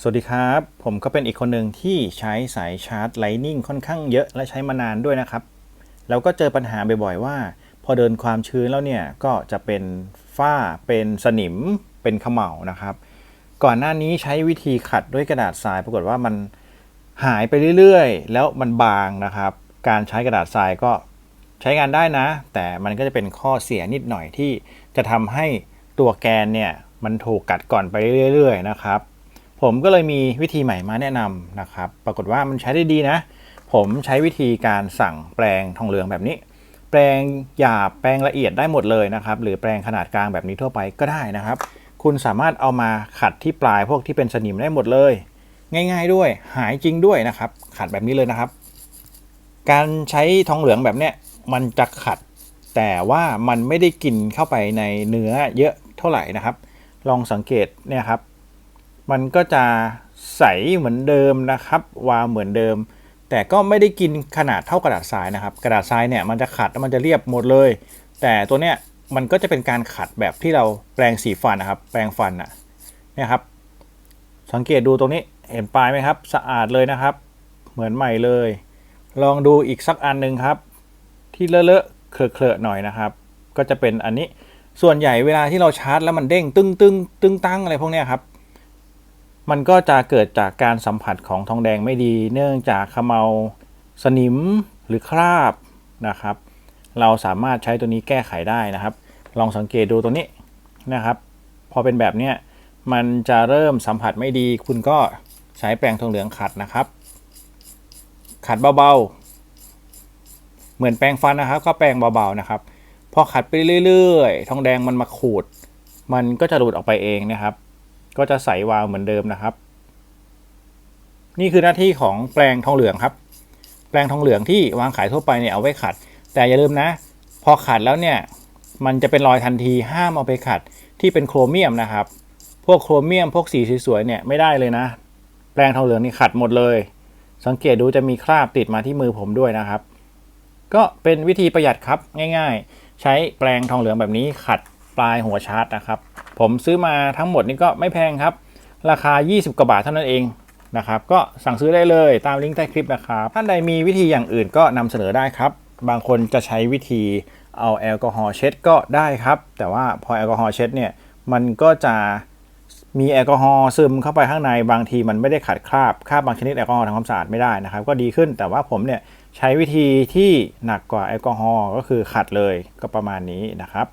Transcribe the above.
สวัสดีครับ ผมก็เป็นอีกคนหนึ่งที่ใช้สายชาร์จ Lightning ค่อนข้างเยอะและใช้มานานด้วยนะครับ แล้วก็เจอปัญหาบ่อยๆว่า พอเดินความชื้นแล้วเนี่ย ก็จะเป็นฝ้าเป็นสนิมเป็นเขม่านะครับ ก่อนหน้านี้ใช้วิธีขัดด้วยกระดาษทราย ปรากฏว่ามันหายไปเรื่อยๆ แล้วมันบางนะครับ การใช้กระดาษทรายก็ใช้งานได้นะ แต่มันก็จะเป็นข้อเสียนิดหน่อยที่จะทำให้ตัวแกนเนี่ยมันถูกกัดก่อนไปเรื่อย ๆ นะครับ ผมก็เลยมีวิธีใหม่มาแนะนำนะครับ ปรากฏว่ามันใช้ได้ดีนะ ผมใช้วิธีการสั่งแปลงทองเหลืองแบบนี้ แปลงหยาบแปลงละเอียดได้หมดเลยนะครับ หรือแปลงขนาดกลางแบบนี้ทั่วไปก็ได้นะครับ คุณสามารถเอามาขัดที่ปลายพวกที่เป็นสนิมได้หมดเลย ง่าย ๆด้วย หายจริงด้วยนะครับ ขัดแบบนี้เลยนะครับ การใช้ทองเหลืองแบบเนี้ยมันจะขัด แต่ว่ามันไม่ได้กินเข้าไปในเนื้อเยอะเท่าไหร่นะครับ ลองสังเกตเนี่ยครับ มันก็จะใสเหมือนเดิมนะครับ วาวเหมือนเดิม แต่ก็ไม่ได้กินขนาดเท่ากระดาษทรายนะครับ กระดาษทรายเนี่ยมันจะขัดแล้วมันจะเรียบหมดเลย แต่ตัวเนี้ยมันก็จะเป็นการขัดแบบที่เราแปรงสีฟันนะครับ แปรงฟันอะเนี่ยครับ สังเกตดูตรงนี้เห็นปลายไหมครับ สะอาดเลยนะครับ เหมือนใหม่เลย ลองดูอีกสักอันหนึ่งครับ ที่เลอะๆเคลอะๆหน่อยนะครับ ก็จะเป็นอันนี้ส่วนใหญ่เวลาที่เราชาร์จแล้วมันเด้งตึ้งตึ้งตึ้งตั้งอะไรพวกนี้ครับ มันก็จะเกิดจากการสัมผัสของทองแดงไม่ดี เนื่องจากเขมเมาสนิมหรือคราบนะครับ เราสามารถใช้ตัวนี้แก้ไขได้นะครับ ลองสังเกตดูตัวนี้นะครับ พอเป็นแบบเนี้ยมันจะเริ่มสัมผัสไม่ดี คุณก็ใช้แปรงทองเหลืองขัดนะครับ ขัดเบาๆ เหมือนแปรงฟันนะครับ ก็แปรงเบาๆนะครับ พอขัดไปเรื่อยๆ ทองแดงมันมาขูด มันก็จะหลุดออกไปเองนะครับ ก็จะใสวาวเหมือนเดิมนะครับ นี่คือหน้าที่ของแปรงทองเหลืองครับ แปรงทองเหลืองที่วางขายทั่วไปเนี่ยเอาไว้ขัด แต่อย่าลืมนะ พอขัดแล้วเนี่ยมันจะเป็นรอยทันทีห้ามเอาไปขัดที่เป็นโครเมียมนะครับ พวกโครเมียมพวกสีสวยๆเนี่ยไม่ได้เลยนะ แปรงทองเหลืองนี่ขัดหมดเลย สังเกตดูจะมีคราบติดมาที่มือผมด้วยนะครับ ก็เป็นวิธีประหยัดครับง่าย ๆ ใช้แปรงทองเหลืองแบบนี้ขัดปลายหัวชาร์จนะครับ ผมซื้อมาทั้งหมดนี่ก็ไม่แพงครับ ราคา 20 กว่าบาทเท่านั้นเองนะครับ ก็สั่งซื้อได้เลยตามลิงก์ใต้คลิปนะครับ ท่านใดมีวิธีอย่างอื่นก็นำเสนอได้ครับ บางคนจะใช้วิธีเอาแอลกอฮอล์เช็ดก็ได้ครับ แต่ว่าพอแอลกอฮอล์เช็ดเนี่ย มันก็จะมีแอลกอฮอล์ซึมเข้าไปข้างในบางทีมันไม่ได้ขัดคราบคราบบางชนิดแอลกอฮอล์ทำความสะอาดไม่ได้นะครับ ก็ดีขึ้นแต่ว่าผมเนี่ยใช้วิธีที่หนักกว่าแอลกอฮอล์ก็คือขัดเลยก็ประมาณนี้นะครับ